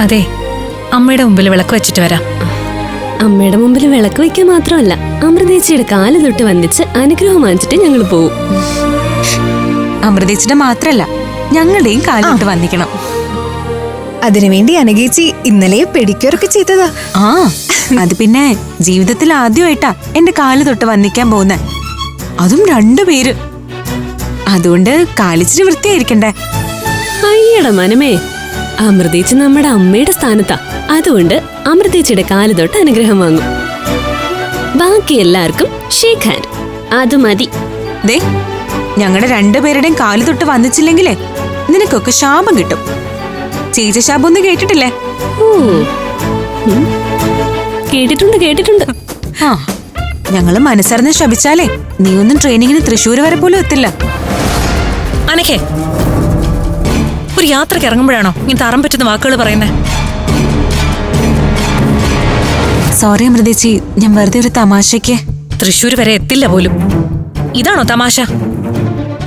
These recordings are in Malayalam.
അതെ അമ്മയുടെ മുമ്പിൽ വിളക്ക് വെച്ചിട്ട് വരാം. അമ്മയുടെ മുമ്പിൽ വിളക്ക് വെക്കാൻ മാത്രമല്ല അമൃതേച്ചിയുടെ കാൽ തൊട്ട് വന്നിച്ച് അനുഗ്രഹം വാങ്ങിച്ചിട്ട് ഞങ്ങൾ പോവും. അമൃതേച്ചിയുടെ മാത്രല്ല ഞങ്ങളുടെയും കാൽ തൊട്ട് വന്നിക്കണം അതിനുവേണ്ടി അനുഗേച്ചി ഇന്നലെ പെഡിക്യൂറൊക്കെ ചെയ്തതാ. ആ അത് പിന്നെ ജീവിതത്തിൽ ആദ്യമായിട്ടാ എന്റെ കാൽ തൊട്ട് വന്നിക്കാൻ പോകുന്നെ. അതും രണ്ടു പേര്. അതുകൊണ്ട് കാലിച്ചിരി വൃത്തിയായിരിക്കണ്ടേ? അയ്യട മനമേ അമൃതേച്ചി നമ്മുടെ അമ്മയുടെ സ്ഥാനത്താ. അതുകൊണ്ട് അമൃതേച്ചിയുടെ കാൽ തൊട്ട് അനുഗ്രഹം വാങ്ങും. ബാക്കി എല്ലാവർക്കും ഷേക്ക് ഹാൻഡ് അത് മതി. ദേ ഞങ്ങളുടെ രണ്ടുപേരുടെയും കാൽ തൊട്ട് വന്നിച്ചില്ലെങ്കിലേ നിനക്കൊക്കെ ശാപം കിട്ടും. ചേച്ച ശാപം ഒന്നും കേട്ടിട്ടില്ലേ? കേട്ടിട്ടുണ്ട് കേട്ടിട്ടുണ്ട്. ആ ഞങ്ങൾ മനസ്സറിഞ്ഞ് ശപിച്ചാലേ നീ ഒന്നും ട്രെയിനിങ്ങിന് തൃശ്ശൂർ വരെ പോലും എത്തില്ല. അനക്കേ ഒരു യാത്രയ്ക്ക് ഇറങ്ങുമ്പോഴാണോ ഇങ്ങനെ തറം പറ്റുന്ന വാക്കുകൾ പറയുന്നത് സോറി അമൃതേച്ചി ഞാൻ വെറുതെ ഒരു തമാശയ്ക്ക്. തൃശ്ശൂർ വരെ എത്തില്ല പോലും. ഇതാണോ തമാശ?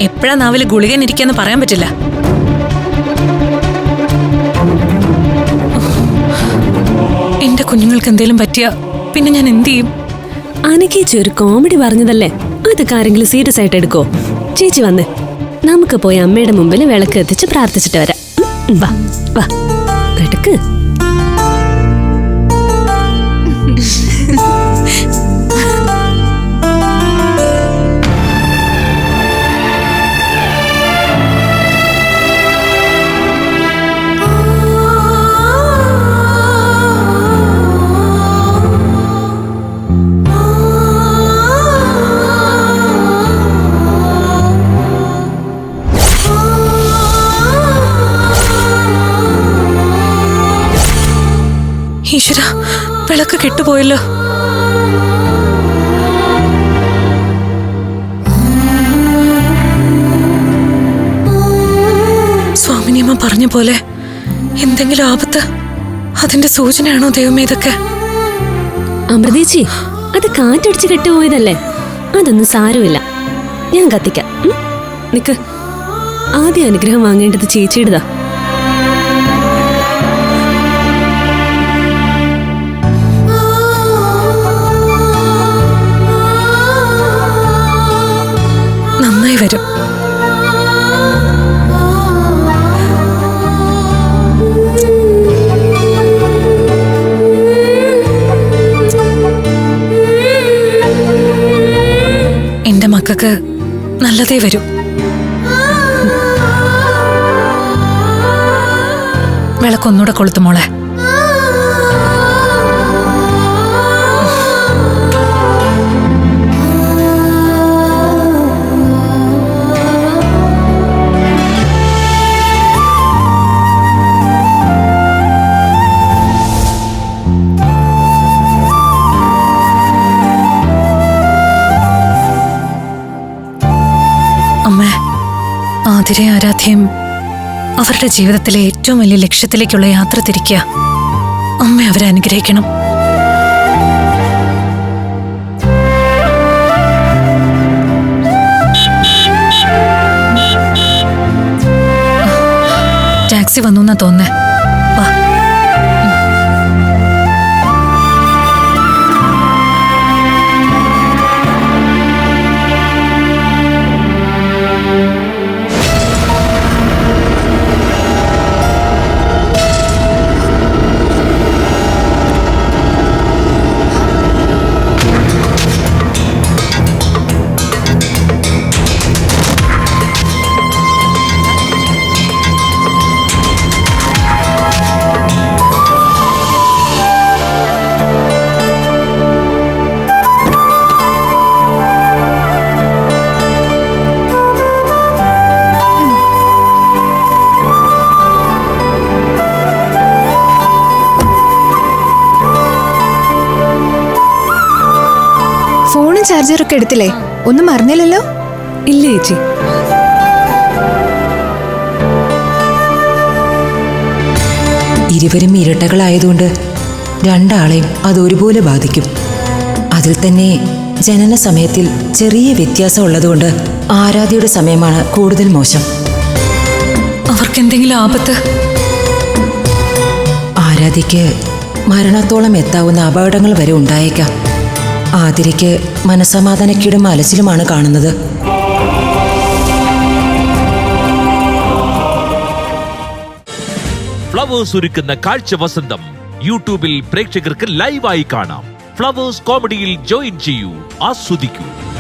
എപ്പോഴാ നാവിൽ ഗുളികൻ ഇരിക്കാന്ന് പറയാൻ പറ്റില്ല? എന്റെ കുഞ്ഞുങ്ങൾക്ക് എന്തേലും പറ്റിയ പിന്നെ ഞാൻ എന്ത് ചെയ്യും? അനക്കേച്ചി ഒരു കോമഡി പറഞ്ഞതല്ലേ? അതൊക്കെ ആരെങ്കിലും സീരിയസ് ആയിട്ട് എടുക്കോ? ചേച്ചി വന്ന്. നമുക്ക് പോയി അമ്മയുടെ മുമ്പിൽ വിളക്ക് എത്തിച്ച് പ്രാർത്ഥിച്ചിട്ട് വരാം. വാ വാ. എടുക്ക്. ഈശ്വര വിളക്ക് കെട്ടുപോയല്ലോ. സ്വാമിനിയമ്മ പറഞ്ഞ പോലെ എന്തെങ്കിലും ആപത്ത് അതിന്റെ സൂചനയാണോ ദൈവമേ ഇതൊക്കെ? അമൃതേച്ചി അത് കാറ്റടിച്ച് കെട്ടുപോയതല്ലേ? അതൊന്നും സാരമില്ല. ഞാൻ കത്തിക്കാം. നിക്ക് ആദ്യ അനുഗ്രഹം വാങ്ങേണ്ടത് ചേച്ചിയുടേതാ. മക്കൾക്ക് നല്ലതേ വരൂ. വിളക്കൊന്നുകൂടെ കൊളുത്തു മോളെ. ആതിരെ ആരാധ്യം അവരുടെ ജീവിതത്തിലെ ഏറ്റവും വലിയ ലക്ഷ്യത്തിലേക്കുള്ള യാത്ര തിരിക്കുക. അമ്മ അവരെ അനുഗ്രഹിക്കണം. ടാക്സി വന്നു എന്നാ തോന്നേ വാ. ചാർജറൊക്കെ എടുത്തില്ലേ? ഒന്നും മറന്നില്ലല്ലോ? ഇല്ല ചേച്ചി. ഇരുവരും ഇരട്ടകളായതുകൊണ്ട് രണ്ടാളെയും അത് ഒരുപോലെ ബാധിക്കും. അതിൽ തന്നെ ജനന സമയത്തിൽ ചെറിയ വ്യത്യാസം ഉള്ളതുകൊണ്ട് ആരാധ്യയുടെ സമയമാണ് കൂടുതൽ മോശം. അവർക്ക് എന്തെങ്കിലും ആപത്ത്? ആരാധ്യയ്ക്ക് മരണത്തോളം എത്താവുന്ന അപകടങ്ങൾ വരെ ഉണ്ടായേക്കാം. ആതിരയ്ക്ക് മനസമാധാനക്കീടും അലച്ചിലുമാണ് കാണുന്നത്. ഫ്ലവേഴ്സ് ഒരുക്കുന്ന കാഴ്ച വസന്തം യൂട്യൂബിൽ പ്രേക്ഷകർക്ക് ലൈവായി കാണാം. ഫ്ലവേഴ്സ് കോമഡിയിൽ ജോയിൻ ചെയ്യൂ ആസ്വദിക്കൂ.